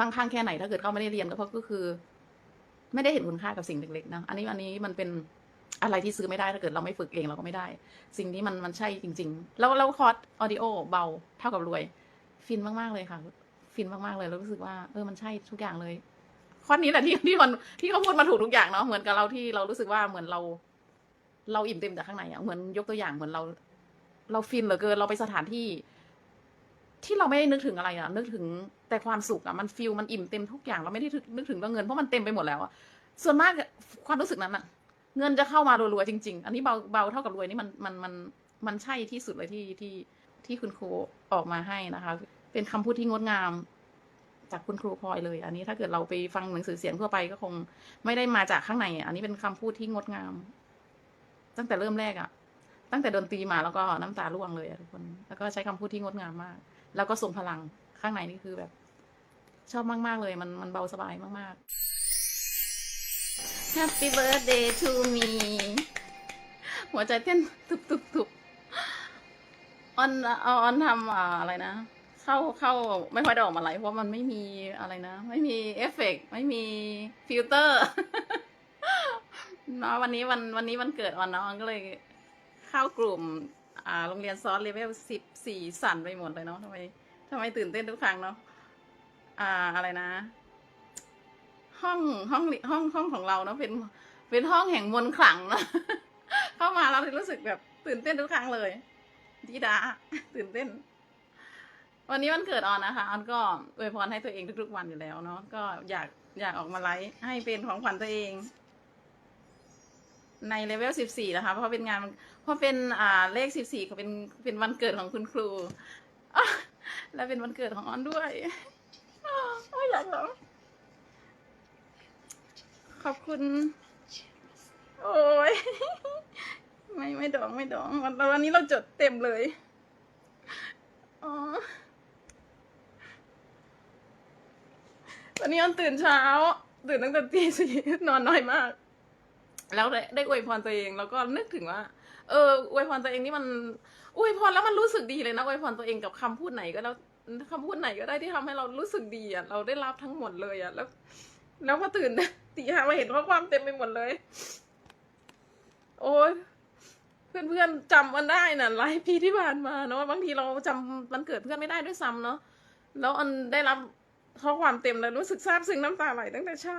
บางครั้งแค่ไหนถ้าเกิดเขาไม่ได้เรียนก็เพราะก็คือ ไม่ได้เห็นคุณค่ากับสิ่งเล็กๆนะอันนี้อันนี้มันเป็นอะไรที่ซื้อไม่ได้ถ้าเกิดเราไม่ฝึกเองเราก็ไม่ได้ สิ่งนี้มันมันใช่จริง ๆ แล้วแล้วคอร์สออดิโอเบาเท่ากับรวย ฟินมากๆเลยค่ะ ฟินมากๆเลยแล้วรู้สึกว่าเออมันใช่ทุกอย่างเลยคอร์สนี้แหละที่ที่มันที่เขาพูดมาถูกทุกอย่างเนาะเหมือนกับเราที่เรารู้สึกว่าเหมือนเรา เราอิ่มเต็มจากข้างในอะเหมือนยกตัวอย่างเหมือนเรา เราฟินเหลือเกินเราไปสถานที่ ที่เราไม่ได้นึกถึงอะไรอะนึกถึงแต่ความสุขอะมันฟิลมันอิ่มเต็มทุกอย่างเราไม่ได้นึกถึงเรื่องเงินเพราะมันเต็มไปหมดแล้วอะส่วนมากความรู้สึกนั้นอะเงินจะเข้ามารัวๆจริง ๆ อันนี้เบาเบาเท่ากับรวยนี่มันมันมันมันใช่ที่สุดเลยที่ที่ที่คุณครูออกมาให้นะคะ เป็นคำพูดที่งดงาม จากคุณครูพลอยเลย อันนี้ถ้าเกิดเราไปฟังหนังสือเสียงทั่วไปก็คงไม่ได้มาจากข้างในอะอันนี้เป็นคำพูดที่งดงาม ตั้งแต่เริ่มแรกอะตั้งแต่ดนตรีมาแล้วก็น้ำตาร่วงเลยทุกคน แล้วก็ใช้คำพูดที่งดงามมาก แล้วก็ทรงพลังข้างในนี่คือแบบ ชอบมาก ๆ เลย มันมันเบาสบายมาก ๆ Happy birthday to me หัวใจเต้นตุบตุบตุบออนออนทำอะไรนะ เข้าเข้าไม่ค่อยได้ออกมาไลฟ์เพราะมันไม่มีอะไรนะ ไม่มีเอฟเฟกต์ไม่มีฟิลเตอร์เนาะวันนี้วันวันนี้วันเกิดออนเนาะออนก็เลยเข้ากลุ่ม อ่าโรงเรียนซอสเลเวลสิบสี่สั่นไปหมดเลยเนาะทำไมทำไมตื่นเต้นทุกครั้งเนาะอ่าอะไรนะ ห้องห้องห้องห้องของเราเนาะเป็นเป็นห้องแห่งมนขลังเนาะเข้ามาเรารู้สึกแบบตื่นเต้นทุกครั้งเลยดีดาตื่นเต้น วันนี้วันเกิดออนนะคะออนก็อวยพรให้ตัวเองทุกๆวันอยู่แล้วเนาะก็อยากอยากออกมาไลฟ์ให้เป็นของขวัญตัวเอง ในเลเวลสิบสี่นะคะ เพราะเป็นงาน เพราะเป็นอ่าเลขสิบสี่เขาเป็นเป็นวันเกิดของคุณครู และเป็นวันเกิดของออนด้วยอ้าวอยากร้องขอบคุณ โอ้ยไม่ไม่ดองไม่ดองวันวันนี้เราจดเต็มเลยอ๋อวันนี้ออนตื่นเช้า ตื่นตั้งแต่ตีสี่นอนน้อยมาก แล้วได้ได้อวยพรตัวเองแล้วก็นึกถึงว่า เอออวยพรตัวเองนี่มันอวยพรแล้วมันรู้สึกดีเลยนะอวยพรตัวเองกับคำพูดไหนก็แล้วคำพูดไหนก็ได้ที่ทำให้เรารู้สึกดีอะเราได้รับทั้งหมดเลยอะแล้ว แล้วพอตื่น ตีห้ามาเห็นข้อความเต็มไปหมดเลย โอ้ยเพื่อนๆจำมันได้น่ะหลายปีที่ผ่านมาเนาะบางทีเราจำวันเกิดเพื่อนไม่ได้ด้วยซ้ำเนาะแล้วอันได้รับข้อความเต็มเลยรู้สึกซาบซึ้งน้ำตาไหลตั้งแต่เช้า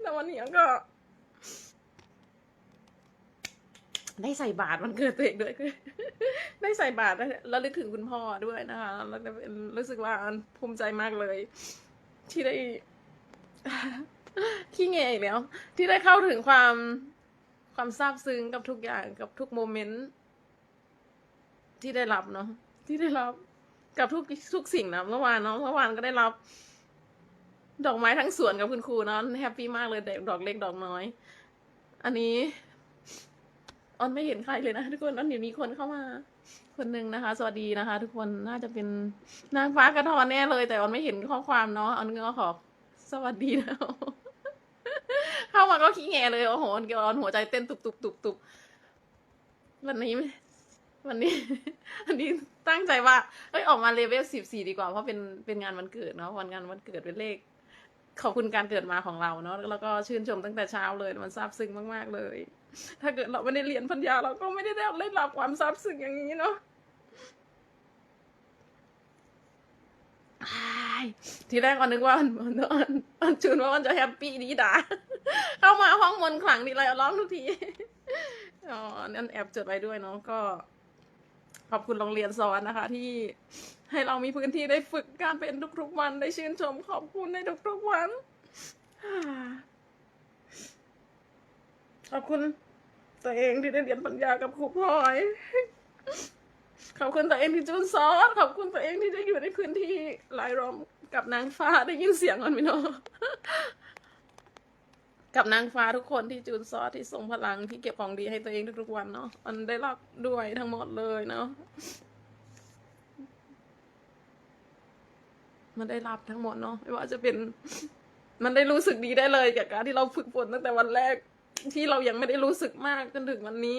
แล้ววันนี้ก็ ได้ใส่บาตรวันเกิดตัวเองด้วยได้ใส่บาตรแล้วลึกถึงคุณพ่อด้วยนะคะแล้วก็รู้สึกว่าภูมิใจมากเลย ที่ได้ขี้เงยอีกแล้ว ที่ได้เข้าถึงความความซาบซึ้งกับทุกอย่างกับทุกโมเมนต์ที่ได้รับเนาะที่ได้รับกับทุกทุกสิ่งนะเมื่อวานเนาะเมื่อวานก็ได้รับ ดอกไม้ทั้งสวนกับคุณครูเนาะแฮปปี้มากเลยดอกเล็กดอกน้อย อันนี้ ออนไม่เห็นใครเลยนะทุกคนออนเห็นมีคนเข้ามา คนหนึ่งนะคะ สวัสดีนะคะ ทุกคนน่าจะเป็นนางฟ้ากระทอนแน่เลย แต่ออนไม่เห็นข้อความเนาะออนก็ขอสวัสดีแล้วเข้ามาก็ขี้แงเลยโอ้โหออนหัวใจเต้นตุบตุบตุบตุบวันนี้วันนี้วันนี้ตั้งใจว่าเอ้ยออกมาเลเวลสิบสี่ดีกว่าเพราะเป็นเป็นงานวันเกิดเนาะวันงานวันเกิดเป็นเลขขอบคุณการเกิดมาของเราเนาะแล้วก็ชื่นชมตั้งแต่เช้าเลยมันซาบซึ้งมาก ๆ เลย ถ้าเกิดเราไม่ได้เรียนปัญญา เราก็ไม่ได้ได้รับความซาบซึ้งอย่างนี้เนาะทีแรกก็นึกว่ามันมันมันมันจูนว่ามันจะแฮปปี้ดีดาเข้ามาห้องมนขลังดีเลยร้องทุกทีอ๋อนั่นแอบจดไว้ด้วยเนาะก็ ขอบคุณโรงเรียนสอนนะคะ ที่ให้เรามีพื้นที่ได้ฝึกการเป็นทุกๆวันได้ชื่นชม ขอบคุณในทุกๆวันขอบคุณ ตัวเองที่ได้เรียนปัญญากับครูพลอย ขอบคุณตัวเองที่จูนซอสขอบคุณตัวเองที่ได้อยู่ในพื้นที่รายล้อมกับนางฟ้าได้ยินเสียงก่อนไหมเนาะกับนางฟ้าทุกคนที่จูนซอสที่ส่งพลังที่เก็บของดีให้ตัวเองทุกๆวันเนาะมันได้รับด้วยทั้งหมดเลยเนาะมันได้รับทั้งหมดเนาะไม่ว่าจะเป็น มันได้รู้สึกดีได้เลยกับการที่เราฝึกฝนตั้งแต่วันแรก ที่เรายังไม่ได้รู้สึกมากจนถึงวันนี้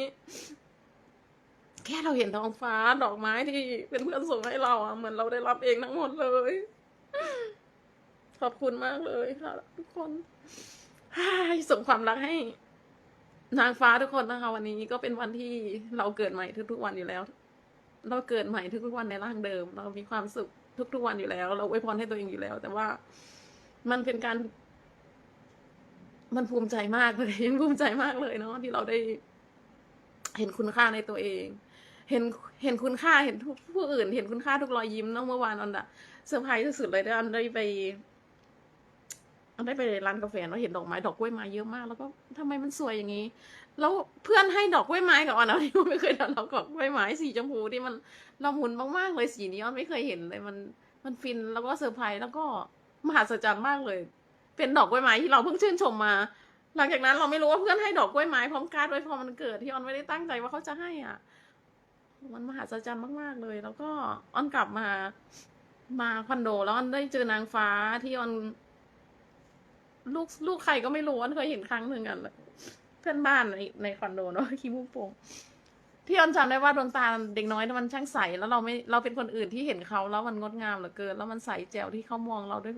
แค่เราเห็นท้องฟ้าดอกไม้ที่เป็นเพื่อนส่งให้เราอะเหมือนเราได้รับเองทั้งหมดเลย ขอบคุณมากเลยค่ะทุกคนให้ส่งความรักให้ นางฟ้าทุกคนนะคะ วันนี้ก็เป็นวันที่เราเกิดใหม่ทุกๆวันอยู่แล้ว เราเกิดใหม่ทุกๆวันในร่างเดิม เรามีความสุขทุกๆวันอยู่แล้ว เราอวยพรให้ตัวเองอยู่แล้ว แต่ว่ามันเป็นการ มันภูมิใจมากเลยยังภูมิใจมากเลยเนาะที่เราได้ เห็นคุณค่าในตัวเอง เห็นเห็นคุณค่าเห็นผู้อื่น เห็นคุณค่าทุกรอยยิ้มเนาะเมื่อวานอันอะเซอร์ไพรส์สุดๆเลยได้อันได้ไปอันได้ไปร้านกาแฟแล้วเห็นดอกไม้ดอกกล้วยไม้เยอะมาก แล้วก็ทำไมมันสวยอย่างนี้ แล้วเพื่อนให้ดอกกล้วยไม้กับออนนะที่ไม่เคยเห็นดอกกล้วยไม้สีชมพูที่มันละมุนมากๆเลยสีนี้ออนไม่เคยเห็นเลยมันมันฟินแล้วก็เซอร์ไพรส์แล้วก็มหัศจรรย์มากเลย เป็นดอกกล้วยไม้ที่เราเพิ่งชื่นชมมา หลังจากนั้นเราไม่รู้ว่าเพื่อนให้ดอกกล้วยไม้พร้อมการ์ดไว้พอมันเกิดที่ออนไม่ได้ตั้งใจว่าเขาจะให้อะ มันมหัศจรรย์มาก ๆ เลย แล้วก็ออนกลับมา มาคอนโดแล้วออนได้เจอนางฟ้าที่ออนลูกลูกใครก็ไม่รู้ออนเคยเห็นครั้งหนึ่งอะเพื่อนบ้านในในคอนโดเนาะคีมุกโปงที่ออนจำได้ว่าดวงตาเด็กน้อยมันช่างใสแล้วเราไม่เราเป็นคนอื่นที่เห็นเขาแล้วมันงดงามเหลือเกิน แล้วมันใสแจ๋วที่เขามองเราด้วย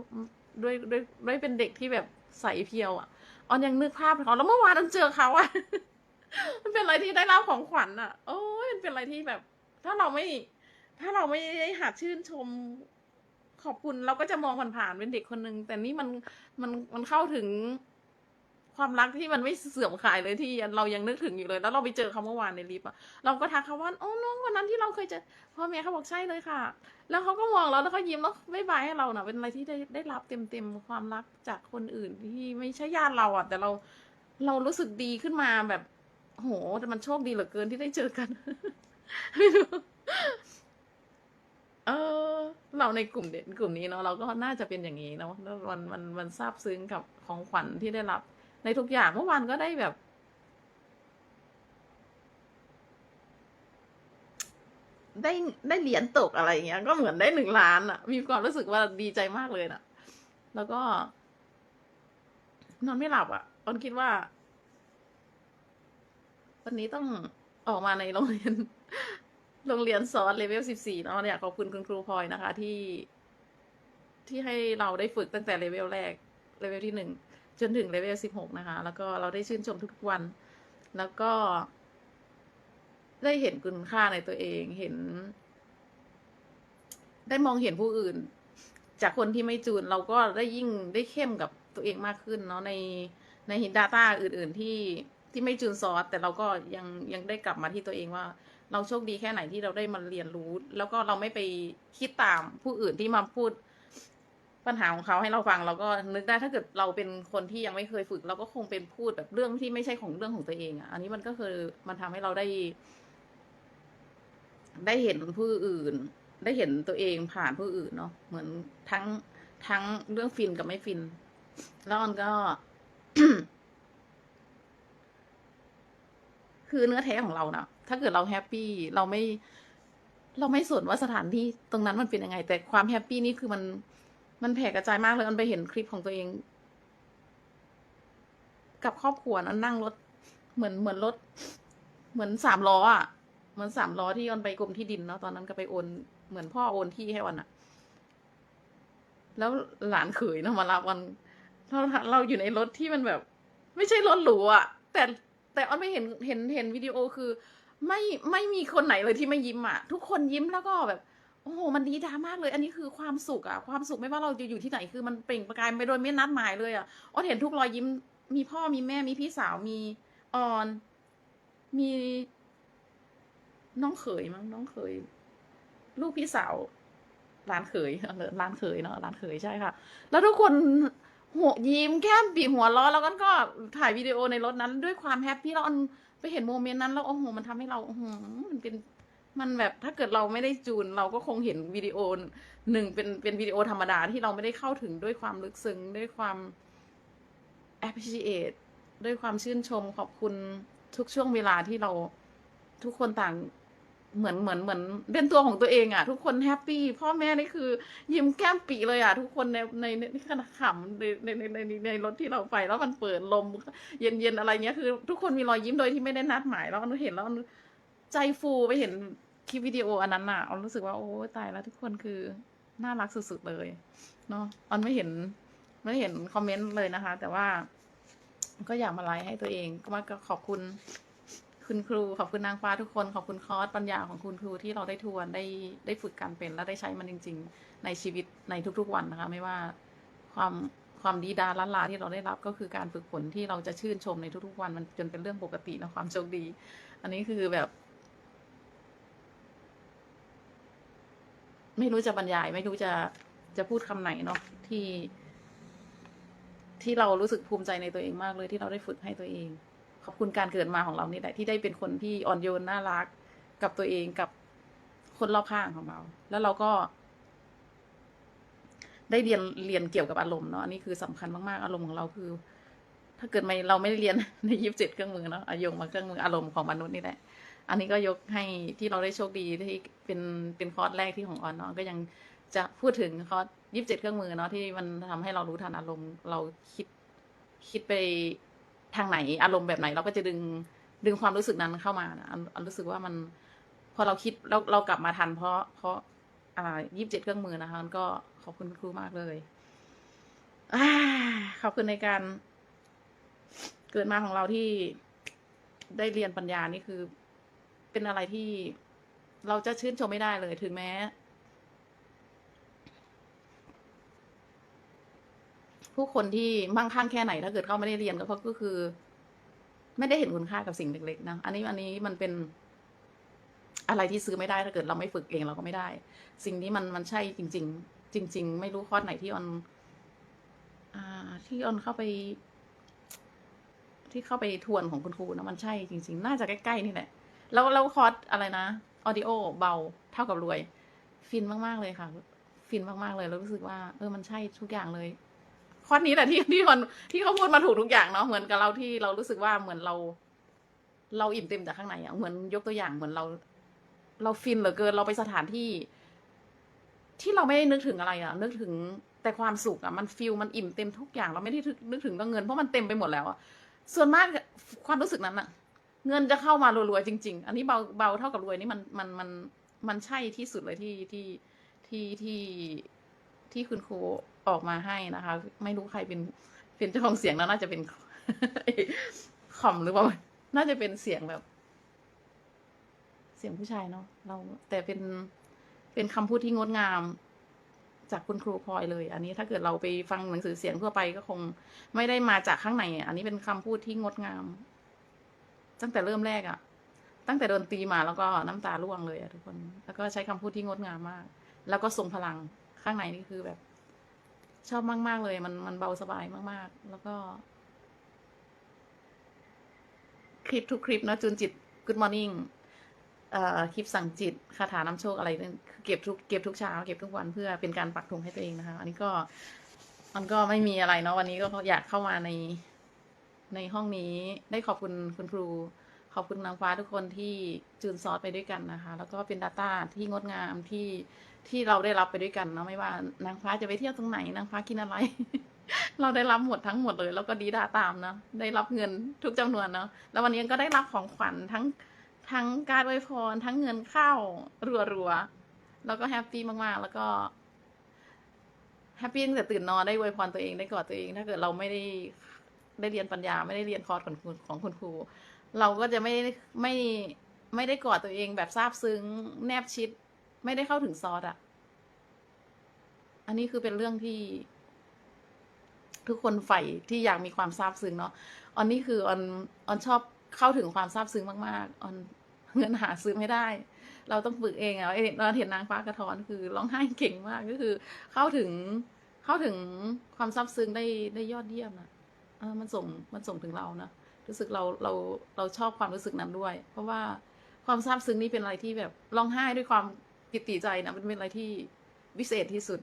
ด้วยด้วยด้วยเป็นเด็กที่แบบใสเพียวอะออนยังนึกภาพเขาแล้วเมื่อวานอันเจอเขาอะมันเป็นอะไรที่ได้รับของขวัญอะ โอ้ยมันเป็นอะไรที่แบบ ถ้าเราไม่ ถ้าเราไม่ได้หัดชื่นชมขอบคุณเราก็จะมองผ่านๆเป็นเด็กคนหนึ่งแต่นี่มันมันมันเข้าถึง ความรักที่มันไม่เสื่อมคลายเลยที่เรายังนึกถึงอยู่เลย แล้วเราไปเจอเขาเมื่อวานในลิฟต์อะเราก็ทักเขาว่าโอ้น้องวันนั้นที่เราเคยเจอพ่อแม่เขาบอกใช่เลยค่ะ แล้วเขาก็มองเราแล้วเขายิ้มแล้วบ๊ายบายให้เราเน่ะ เป็นอะไรที่ได้ได้รับเต็มเต็มๆความรักจากคนอื่นที่ไม่ใช่ญาติเราอะแต่เราเรารู้สึกดีขึ้นมาแบบ โหแต่มันโชคดีเหลือเกินที่ได้เจอกันไม่รู้เออเราในกลุ่มเด็กกลุ่มนี้เนาะเราก็น่าจะเป็นอย่างนี้เนาะแล้วมันมันมันซาบซึ้งกับของขวัญที่ได้รับ ในทุกอย่างเมื่อวานก็ได้แบบ ได้ได้เหรียญตกอะไรเงี้ย ก็เหมือนได้หนึ่งล้านอะมีความรู้สึกว่าดีใจมากเลยนะแล้วก็ นอนไม่หลับอะตอนคิดว่า วันนี้ต้องออกมาในโรงเรียน โรงเรียนสอนเลเวลสิบสี่เนาะอยากขอบคุณคุณครูพลอยนะคะ ที่ที่ให้เราได้ฝึกตั้งแต่เลเวลแรก เลเวลที่หนึ่ง จนถึงเลเวลสิบหกนะคะ แล้วก็เราได้ชื่นชมทุกๆวัน แล้วก็ ได้เห็นคุณค่าในตัวเองเห็น ได้มองเห็นผู้อื่น จากคนที่ไม่จูน เราก็ได้ยิ่งได้เข้มกับตัวเองมากขึ้นเนาะในในหินดาต้าอื่น ๆ ที่ที่ไม่จูนซอสแต่เราก็ยังยังได้กลับมาที่ตัวเองว่า เราโชคดีแค่ไหนที่เราได้มาเรียนรู้ แล้วก็เราไม่ไปคิดตามผู้อื่นที่มาพูด ปัญหาของเขาให้เราฟังเราก็นึกได้ถ้าเกิดเราเป็นคนที่ยังไม่เคยฝึก เราก็คงเป็นพูดแบบเรื่องที่ไม่ใช่ของเรื่องของตัวเองอะ อันนี้มันก็คือมันทำให้เราได้ ได้เห็นผู้อื่น ได้เห็นตัวเองผ่านผู้อื่นเนาะเหมือนทั้งทั้งเรื่องฟินกับไม่ฟิน แล้วมันก็ คือเนื้อแท้ของเรานะถ้าเกิดเราแฮปปี้เราไม่ เราไม่สนว่าสถานที่ตรงนั้นมันเป็นยังไง แต่ความแฮปปี้นี่คือมัน มันแผ่กระจายมากเลยมันไปเห็นคลิปของตัวเอง กับครอบครัวนั้นนั่งรถ เหมือนเหมือนรถ เหมือนสามล้ออะเหมือนสามล้อที่ออนไปกรมที่ดินเนาะตอนนั้นก็ไปโอนเหมือนพ่อโอนที่ให้วันอะแล้วหลานเขยเนาะมารับวันเราเราอยู่ในรถที่มันแบบ ไม่ใช่รถหรูอะแต่แต่ออนไม่เห็นเห็นเห็นวิดีโอคือ ไม่ไม่มีคนไหนเลยที่ไม่ยิ้มอะทุกคนยิ้มแล้วก็แบบ โอ้โห มันดีดามากเลย อันนี้คือความสุขอะความสุขไม่ว่าเราจะอยู่ที่ไหนคือมันเปล่งประกายไปโดยไม่นัดหมายเลยอะออเห็นทุกรอยยิ้ม มีพ่อมีแม่มีพี่สาวมีออน มีน้องเขยมั้งน้องเขย ลูกพี่สาวหลานเขยเออหลานเขยเนาะหลานเขยใช่ค่ะ แล้วทุกคนหัวยิ้มแก้มปีหัวเร้อแล้วก็ก็ถ่ายวิดีโอในรถนั้น ด้วยความแฮปปี้แล้วไปเห็นโมเมนต์นั้นแล้วโอ้โหมันทำให้เราโอ้โหมันเป็น มันแบบถ้าเกิดเราไม่ได้จูน เราก็คงเห็นวิดีโอหนึ่งเป็นเป็นวิดีโอธรรมดาที่เราไม่ได้เข้าถึงด้วยความลึกซึ้งด้วยความ appreciate ด้วยความชื่นชมขอบคุณทุกช่วงเวลาที่เราทุกคนต่างเหมือนเหมือนเหมือนเป็นตัวของตัวเองอะทุกคนแฮปปี้พ่อแม่นี่คือ ยิ้มแก้มปีเลยอะทุกคนในในในขณะขำในในในในในรถที่เราไปแล้วมันเปิดลม เย็นเย็นอะไรเงี้ยคือ ทุกคนมีรอยยิ้มโดยที่ไม่ได้นัดหมายแล้วมันเห็นแล้ว ใจฟูไปเห็นคลิปวิดีโออันนั้นอะออนรู้สึกว่าโอ้ตายแล้วทุกคนคือน่ารักสุดๆเลยเนาะออนไม่เห็นไม่เห็นคอมเมนต์เลยนะคะ แต่ว่าก็อยากมาไลฟ์ให้ตัวเองก็มาก็ขอบคุณคุณครู ขอบคุณนางฟ้าทุกคน ขอบคุณคอร์สปัญญาของคุณครูที่เราได้ทวนได้ได้ฝึกการเป็นและได้ใช้มันจริง ๆ ในชีวิตในทุกๆวันนะคะ ไม่ว่าความความดีดาล้านลาที่เราได้รับก็คือการฝึกฝนที่เราจะชื่นชมในทุกๆวันมันจนเป็นเรื่องปกตินะความโชคดี อันนี้คือแบบ ไม่รู้จะบรรยาย ไม่รู้จะจะพูดคำไหนเนาะที่ ที่เรารู้สึกภูมิใจในตัวเองมากเลยที่เราได้ฝึกให้ตัวเอง ขอบคุณการเกิดมาของเรานี่แหละที่ได้เป็นคนที่อ่อนโยนน่ารักกับตัวเองกับคนรอบข้างของเรา แล้วเราก็ ได้เรียนเรียนเกี่ยวกับอารมณ์เนาะอันนี้คือสำคัญมากๆอารมณ์ของเราคือ ถ้าเกิดไม่เราไม่ได้เรียนในยิบเจ็ดเครื่องมือเนาะอายงมาเครื่องมืออารมณ์ของมนุษย์นี่แหละ อันนี้ก็ยกให้ที่เราได้โชคดีที่เป็นเป็นคอร์สแรกที่ของออนเนาะก็ยังจะพูดถึงคอร์สยีิบเจ็ดเครื่องมือเนาะที่มันทำให้เรารู้ทันอารมณ์เราคิดคิดไปทางไหนอารมณ์แบบไหน เราก็จะดึงดึงความรู้สึกนั้นเข้ามานะอันรู้สึกว่ามัน พอเราคิดเราเรากลับมาทัน เพราะเพราะอ่ายี่สิบเจ็ดเครื่องมือนะคะก็ขอบคุณครูมากเลยอาขอบคุณในการเกิดมาของเราที่ได้เรียนปัญญานี่คือ เป็นอะไรที่เราจะชื่นชมไม่ได้เลยถึงแม้ ผู้คนที่มั่งคั่งแค่ไหนถ้าเกิดเขาไม่ได้เรียนก็เพราะก็คือ ไม่ได้เห็นคุณค่ากับสิ่งเล็กๆนะอันนี้อันนี้มันเป็นอะไรที่ซื้อไม่ได้ถ้าเกิดเราไม่ฝึกเองเราก็ไม่ได้ สิ่งนี้มันมันใช่จริง ๆ จริง ๆ ไม่รู้คอร์สไหนที่ออนอ่า ที่ออนเข้าไป ที่เข้าไปทวนของคุณครูนะมันใช่จริง ๆ น่าจะใกล้ๆนี่แหละ แล้วแล้วคอร์สอะไรนะออดิโอเบาเท่ากับรวย ฟินมาก ๆ เลยค่ะ ฟินมาก ๆ เลยแล้วรู้สึกว่า เออมันใช่ทุกอย่างเลย คอร์สนี้แหละที่ที่มันที่เขาพูดมาถูกทุกอย่างเนาะเหมือนกับเราที่เรารู้สึกว่าเหมือนเรา เราอิ่มเต็มจากข้างในอะเหมือนยกตัวอย่างเหมือนเรา เราฟินเหลือเกินเราไปสถานที่ ที่เราไม่ได้นึกถึงอะไรอะนึกถึงแต่ความสุขอะมันฟิลมันอิ่มเต็มทุกอย่างเราไม่ได้นึกถึงก็เงินเพราะมันเต็มไปหมดแล้วอะส่วนมากความรู้สึกนั้นอะ เงินจะเข้ามารวยๆจริง ๆ อันนี้เบาเบาเท่ากับรวยนี่มันมันมันมันใช่ที่สุดเลยที่ที่ที่ที่ที่คุณครูออกมาให้นะคะ ไม่รู้ใครเป็นเป็นเจ้าของเสียงแล้วน่าจะเป็นคอมหรือเปล่า น่าจะเป็นเสียงแบบ เสียงผู้ชายเนาะเราแต่เป็นเป็นคำพูดที่งดงามจากคุณครูพลอยเลย อันนี้ถ้าเกิดเราไปฟังหนังสือเสียงทั่วไปก็คงไม่ได้มาจากข้างในอะอันนี้เป็นคำพูดที่งดงาม ตั้งแต่เริ่มแรกอะตั้งแต่โดนตีมาแล้วก็น้ำตาร่วงเลยอะทุกคน แล้วก็ใช้คำพูดที่งดงามมาก แล้วก็ทรงพลังข้างในนี่คือแบบ ชอบมาก ๆ เลย มันมันเบาสบายมาก ๆ แล้วก็ คลิปทุกคลิปเนะจูนจิต Good Morning เอ่อคลิปสั่งจิตคาถาน้ำโชคอะไรนี่เก็บทุกเก็บทุกเช้าเก็บทุกวันเพื่อเป็นการปักธงให้ตัวเองนะคะ อันนี้ก็ มันก็ไม่มีอะไรเนาะวันนี้ก็อยากเข้ามาใน ในห้องนี้ได้ขอบคุณคุณครู ขอบคุณนางฟ้าทุกคนที่จูนซอสไปด้วยกันนะคะ แล้วก็เป็น Data ที่งดงามที่ที่เราได้รับไปด้วยกันเนาะไม่ว่านางฟ้าจะไปเที่ยวตรงไหนนางฟ้ากินอะไร เราได้รับหมดทั้งหมดเลย แล้วก็ดีดาตามเนาะได้รับเงินทุกจำนวนเนาะแล้ววันนี้ก็ได้รับของขวัญทั้งทั้งการอวยพรทั้งเงินเข้ารัวๆแล้วก็แฮปปี้มากๆ แล้วก็แฮปปี้ตั้งแต่ตื่นนอนได้อวยพรตัวเองได้กอดตัวเอง ถ้าเกิดเราไม่ได้ ได้เรียนปัญญาไม่ได้เรียนคอร์สของคุณของคุณครู เราก็จะไม่ไม่ไม่ได้กอดตัวเองแบบซาบซึ้งแนบชิด ไม่ได้เข้าถึงซอสอะอันนี้คือเป็นเรื่องที่ ทุกคนใฝ่ที่อยากมีความซาบซึ้งเนาะออนนี่คือออนออนชอบเข้าถึงความซาบซึ้งมากๆออนเงินหาซื้อไม่ได้ เราต้องฝึกเองอะเอ้ยเราเห็นนางฟ้ากระท้อนคือร้องไห้เก่งมากก็คือ เข้าถึงเข้าถึงความซาบซึ้งได้ได้ยอดเยี่ยมอะ มันส่งมันส่งถึงเรานะรู้สึกเราเราเราชอบความรู้สึกนั้นด้วย เพราะว่าความซาบซึ้งนี่เป็นอะไรที่แบบร้องไห้ด้วยความปิติใจนะมันเป็นอะไรที่วิเศษที่สุด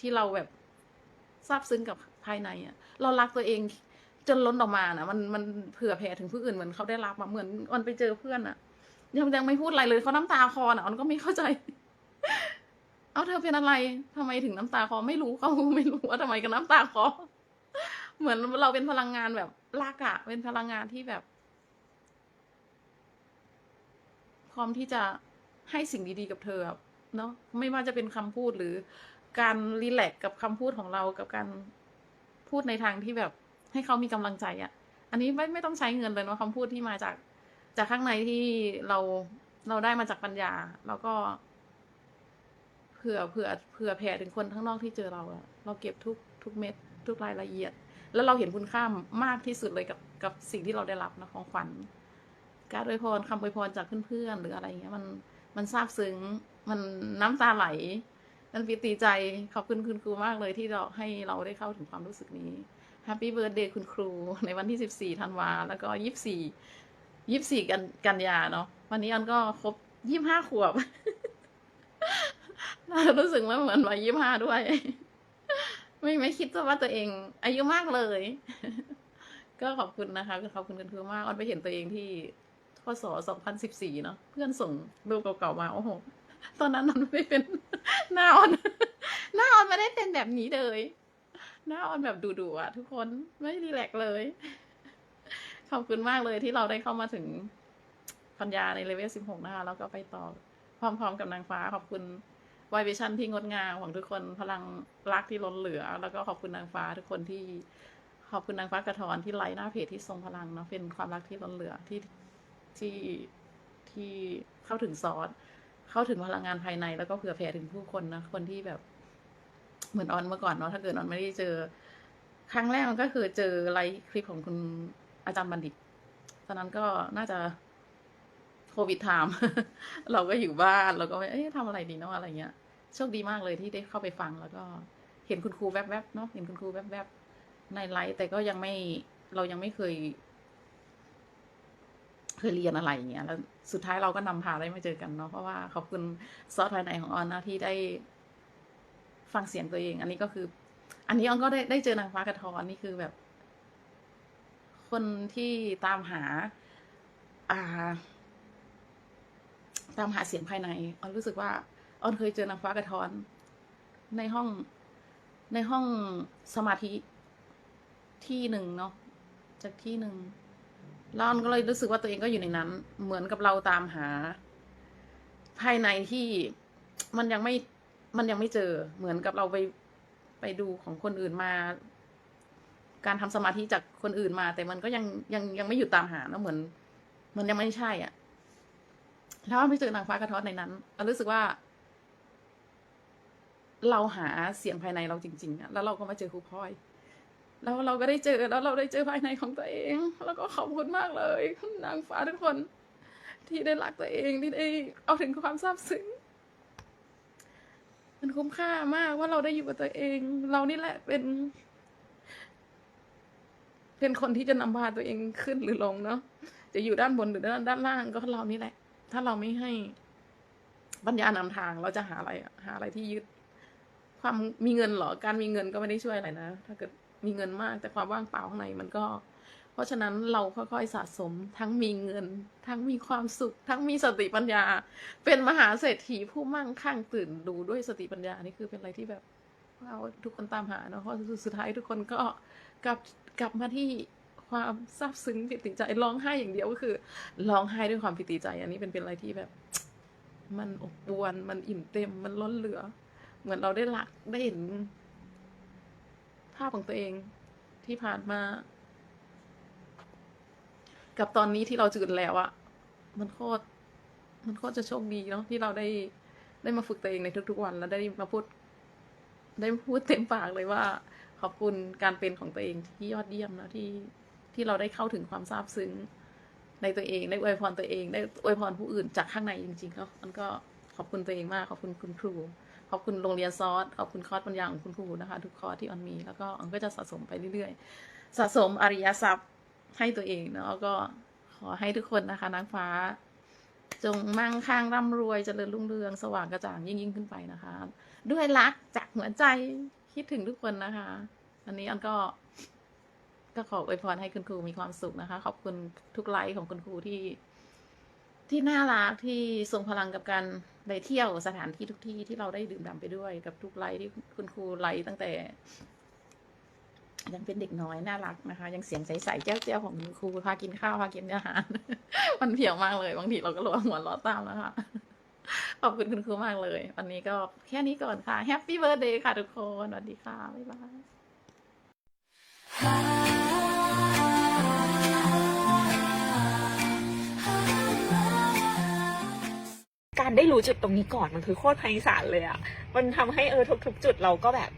ที่เราแบบซาบซึ้งกับภายในอะเรารักตัวเองจนล้นออกมานะมันมันเผื่อแผ่ถึงผู้อื่นเหมือนเขาได้รับมาเหมือนออนไปเจอเพื่อนอะยังยังไม่พูดอะไรเลยเขาน้ำตาคลอน่ะออนก็ไม่เข้าใจ เอาเธอเป็นอะไรทำไมถึงน้ำตาคลอไม่รู้เขาไม่รู้ว่าทำไมกันน้ำตาคลอ เหมือนเราเป็นพลังงานแบบรักอะเป็นพลังงานที่แบบ พร้อมที่จะให้สิ่งดีๆกับเธอเนาะไม่ว่าจะเป็นคำพูดหรือ การรีแลกซ์กับคำพูดของเรากับการพูดในทางที่แบบ ให้เขามีกำลังใจอะ่ะ อันนี้ไม่ไม่ต้องใช้เงินเลยเนาะคำพูดที่มาจาก จากข้างในที่เราเราได้มาจากปัญญา แล้วก็เผื่อเผื่อเผื่อแผ่ถึงคนข้างนอกที่เจอเราอะเราเก็บทุกทุกเม็ด ทุกรายละเอียด แล้วเราเห็นคุณค่ามากที่สุดเลยกับกับสิ่งที่เราได้รับนะของขวัญการอวยพรคำอวยพรจากเพื่อนๆหรืออะไรเงี้ยมันมันซาบซึ้งมันน้ำตาไหลมันปิติใจขอบคุณคุณครูมากเลยที่เราให้เราได้เข้าถึงความรู้สึกนี้แฮปปี้เบิร์ดเดย์คุณครู ในวันที่สิบสี่ธันวา แล้วก็ยี่สี่ยี่สี่กันกันยาเนาะวันนี้อันก็ครบยี่ห้าขวบ รู้สึกว่าเหมือนวัยยี่ห้าด้วย ไม่ไม่คิดว่าตัวเอง อายุมากเลย ก็ขอบคุณนะคะขอบคุณคุณครูมากออนไปเห็นตัวเองที่พศ2014เนาะเพื่อนส่งรูปเก่าๆมาโอ้โหตอนนั้นมันไม่เป็นหน้าออนหน้าออนไม่ได้เป็นแบบนี้เลยหน้าออนแบบดุๆอะ ทุกคนไม่รีแลกเลย ขอบคุณมากเลยที่เราได้เข้ามาถึงปัญญาในเลเวล16นะคะแล้วก็ไปต่อพร้อมๆกับนางฟ้าขอบคุณ วายวิชั่นที่งดงามของทุกคนพลังรักที่ล้นเหลือ แล้วก็ขอบคุณนางฟ้าทุกคนที่ขอบคุณนางฟ้ากระทอนที่ไลน์หน้าเพจที่ทรงพลังเนาะเป็นความรักที่ล้นเหลือที่ที่ที่เข้าถึงซอสเข้าถึงพลังงานภายในแล้วก็เผื่อแผ่ถึงผู้คนนะคนที่แบบเหมือนออนเมื่อก่อนเนาะถ้าเกิดออนไม่ได้เจอ ครั้งแรกมันก็คือเจอไลฟ์คลิปของคุณอาจารย์บัณฑิตตอนนั้นก็น่าจะ โควิดไทม์เราก็อยู่บ้านเราก็เอ๊ะทำอะไรดีเนาะอะไรเงี้ยโชคดีมากเลยที่ได้เข้าไปฟังแล้วก็เห็นคุณครูแวบๆเนาะเห็นคุณครูแวบๆในไลฟ์แต่ก็ยังไม่เรายังไม่เคย เคยเรียนอะไรอย่างเงี้ย แล้วสุดท้ายเราก็นำพาได้มาเจอกันเนาะเพราะว่าขอบคุณซอสภายในของออนนะที่ได้ฟังเสียงตัวเอง อันนี้ก็คือ อันนี้ออนก็ได้ได้เจอนางฟ้ากระทอนนี่คือแบบ คนที่ตามหา อ่า ตามหาเสียงภายในออนรู้สึกว่าออนเคยเจอนางฟ้ากระทอน ในห้องในห้องสมาธิที่หนึ่งเนาะจากที่หนึ่งแล้วออนก็เลยรู้สึกว่าตัวเองก็อยู่ในนั้น เหมือนกับเราตามหา ภายในที่มันยังไม่มันยังไม่เจอเหมือนกับเราไปไปดูของคนอื่นมา การทำสมาธิจากคนอื่นมา แต่มันก็ยังยังยังไม่หยุดตามหาเนอะเหมือน มันยังไม่ใช่อะ แล้วไปเจอนางฟ้ากระท้อนในนั้นเรารู้สึกว่า เราหาเสียงภายในเราจริง ๆอะแล้วเราก็มาเจอครูพลอย แล้วเราก็ได้เจอแล้วเราได้เจอภายในของตัวเอง แล้วก็ขอบคุณมากเลย นางฟ้าทุกคน ที่ได้รักตัวเองที่ได้เอาถึงความซาบซึ้งมันคุ้มค่ามากว่าเราได้อยู่กับตัวเอง เรานี่แหละเป็น เป็นคนที่จะนำพาตัวเองขึ้นหรือลงเนาะจะอยู่ด้านบนหรือด้านด้านล่างก็เรานี่แหละ ถ้าเราไม่ให้ปัญญานำทางเราจะหาอะไรหาอะไรที่ยึด ความมีเงินเหรอการมีเงินก็ไม่ได้ช่วยอะไรนะ ถ้าเกิดมีเงินมาก แต่ความว่างเปล่าข้างในมันก็ เพราะฉะนั้นเราค่อยๆสะสม ทั้งมีเงิน ทั้งมีความสุข ทั้งมีสติปัญญา เป็นมหาเศรษฐีผู้มั่งคั่งตื่นดูด้วยสติปัญญานี่คือเป็นอะไรที่แบบว้าทุกคนตามหาเนาะเพราะสุดท้ายทุกคนก็กลับกลับมาที่ ความซาบซึ้งปิติใจร้องไห้อย่างเดียวก็คือร้องไห้ด้วยความปิติใจ อันนี้เป็นเป็นอะไรที่แบบ มันอบอวลมันอิ่มเต็มมันล้นเหลือ เหมือนเราได้รักได้เห็น ภาพของตัวเองที่ผ่านมา กับตอนนี้ที่เราจืดแล้วอะมันโคตรมันโคตรจะโชคดีเนาะที่เราได้ได้มาฝึกตัวเองในทุก ๆ วัน แล้วได้มาพูด ได้พูดเต็มปากเลยว่า ขอบคุณการเป็นของตัวเองที่ยอดเยี่ยมนะที่ ที่เราได้เข้าถึงความซาบซึ้งในตัวเองได้อวยพรตัวเอง ได้อวยพรผู้อื่นจากข้างในจริงๆเนาะมันก็ขอบคุณตัวเองมากขอบคุณคุณครู ขอบคุณโรงเรียนซอสขอบคุณคอร์สปัญญาของคุณครูนะคะ ทุกคอร์สที่ออนมี แล้วก็ออนก็จะสะสมไปเรื่อยๆ สะสมอริยทรัพย์ให้ตัวเองเนาะแล้วก็ขอให้ทุกคนนะคะนางฟ้า จงมั่งคั่งร่ำรวยเจริญรุ่งเรืองสว่างกระจ่างยิ่งยิ่งขึ้นไปนะคะ ด้วยรักจากหัวใจคิดถึงทุกคนนะคะ อันนี้อันก็ ก็ขออวยพรให้คุณครูมีความสุขนะคะ ขอบคุณทุกไลฟ์ของคุณครูที่ ที่น่ารักที่ทรงพลังกับการไปเที่ยวสถานที่ทุกที่ที่เราได้ดื่มด่ำไปด้วย กับทุกไลฟ์ที่คุณครูไลฟ์ตั้งแต่ ยังเป็นเด็กน้อยน่ารักนะคะ ยังเสียงใสๆแจ้วๆของคุณครูพากินข้าวพากินอาหารมันเพียวมากเลยบางทีเราก็รัวหัวเร้อตามนะคะขอบคุณคุณครูมากเลย วันนี้ก็แค่นี้ก่อนค่ะ แฮปปี้เบิร์ดเดย์ค่ะทุกคน สวัสดีค่ะ บ๊ายบาย รู้จุดตรงนี้ก่อนมันคือโคตรไพศาลเลยอะมันทำให้เออทุกๆจุดเราก็แบบ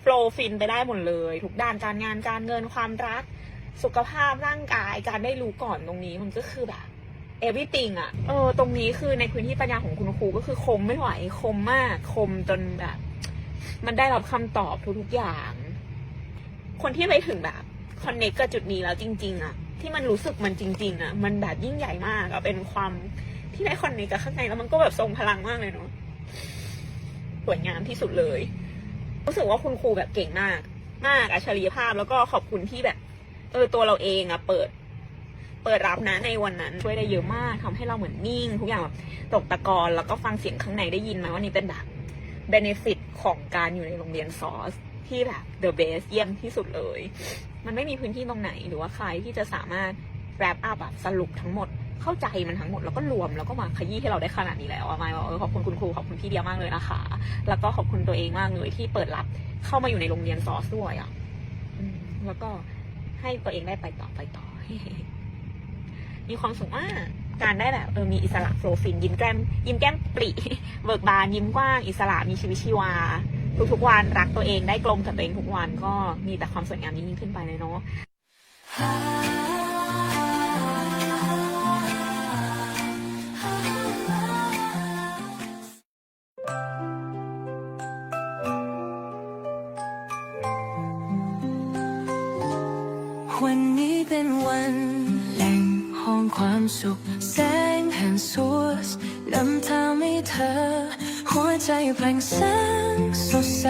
โฟล์ฟินไปได้หมดเลย ทุกด้านการงานการเงินความรัก สุขภาพร่างกายการได้รู้ก่อนตรงนี้มันก็คือแบบ everything อะเออ ตรงนี้คือในพื้นที่ปัญญาของคุณครูก็คือคมไม่ไหวคมมากคมจนแบบ มันได้รับคำตอบทุกๆอย่าง คนที่ไปถึงแบบคอนเน c t กับจุดนี้แล้วจริง ๆอะที่มันรู้สึกมันจริง ๆอะมันแบบยิ่งใหญ่มากอะเป็นความ ที่ได้คอนเน c t กับข้างในแล้วมันก็แบบทรงพลังมากเลยเนาะสวยงามที่สุดเลย รู้สึกว่าคุณครูแบบเก่งมาก มากอัจฉริยภาพแล้วก็ขอบคุณที่แบบ เออตัวเราเองอะเปิด เปิดรับนะในวันนั้นช่วยได้เยอะมากทำให้เราเหมือนนิ่ง ทุกอย่างแบบตกตะกอนแล้วก็ฟังเสียงข้างในได้ยินไหมว่านี่เป็นแบบเบนฟิตของการอยู่ในโรงเรียนซอสที่แบบ the best เยี่ยมที่สุดเลย มันไม่มีพื้นที่ตรงไหนหรือว่าใครที่จะสามารถ wrap up แบบสรุปทั้งหมด เข้าใจมันทั้งหมดแล้วก็รวมแล้วก็มาขยี้ให้เราได้ขนาดนี้แล้วอะมายบอกเออขอบคุณคุณครูขอบคุณพี่เดียมากเลยนะคะ แล้วก็ขอบคุณตัวเองมากเลยที่เปิดรับเข้ามาอยู่ในโรงเรียนซอสด้วยอะแล้วก็ให้ตัวเองได้ไปต่อไปต่อ มีความสุขมากการได้แบบเออมีอิสระโฟฟิน ยิ้มแก้มยิ้มแก้มปริเบิกบานยิ้มกว้างอิสระมีชีวิตชีวาทุกๆวันรักตัวเองได้กลมกับตัวเองทุกวันก็มีแต่ความสวยงามยิ่งขึ้นไปเลยเนาะ งส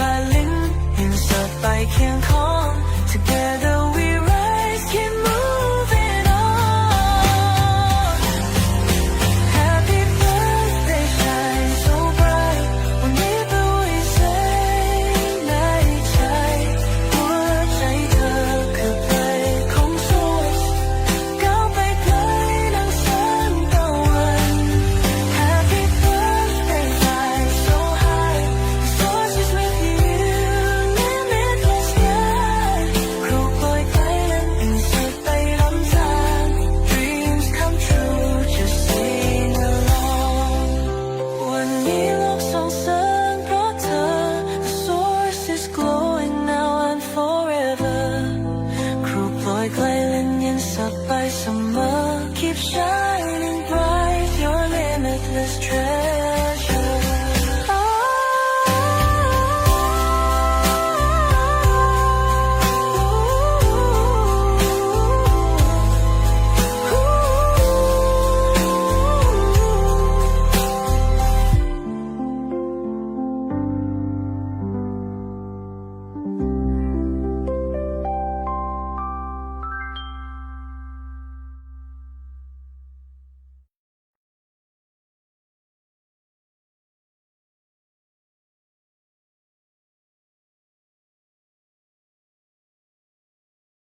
and stuff i by King Kong together.